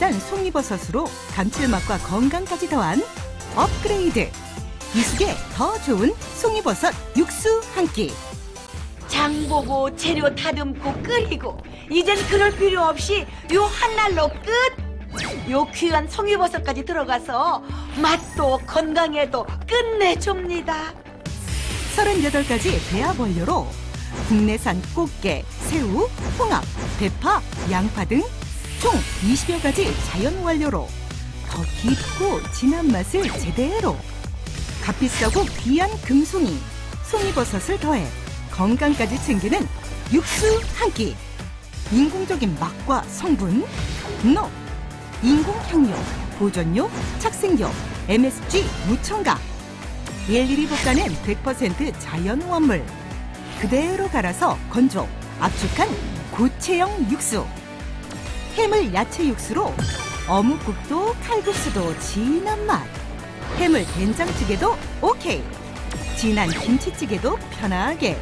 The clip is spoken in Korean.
국내산 송이버섯으로 감칠맛과 건강까지 더한 업그레이드. 미숙에 더 좋은 송이버섯 육수 한 끼. 장 보고 재료 다듬고 끓이고 이젠 그럴 필요 없이 요 한날로 끝! 요 귀한 송이버섯까지 들어가서 맛도 건강에도 끝내줍니다. 38가지 배합 원료로 국내산 꽃게, 새우, 홍합, 대파, 양파 등 총 20여 가지 자연 원료로 더 깊고 진한 맛을 제대로 값비싸고 귀한 금송이, 송이버섯을 더해 건강까지 챙기는 육수 한 끼. 인공적인 맛과 성분, NO, 인공향료, 보존료, 착색료, MSG 무첨가. 일일이 볶아낸 100% 자연 원물. 그대로 갈아서 건조, 압축한 고체형 육수. 해물 야채 육수로 어묵국도 칼국수도 진한 맛. 해물 된장찌개도 오케이. 진한 김치찌개도 편하게.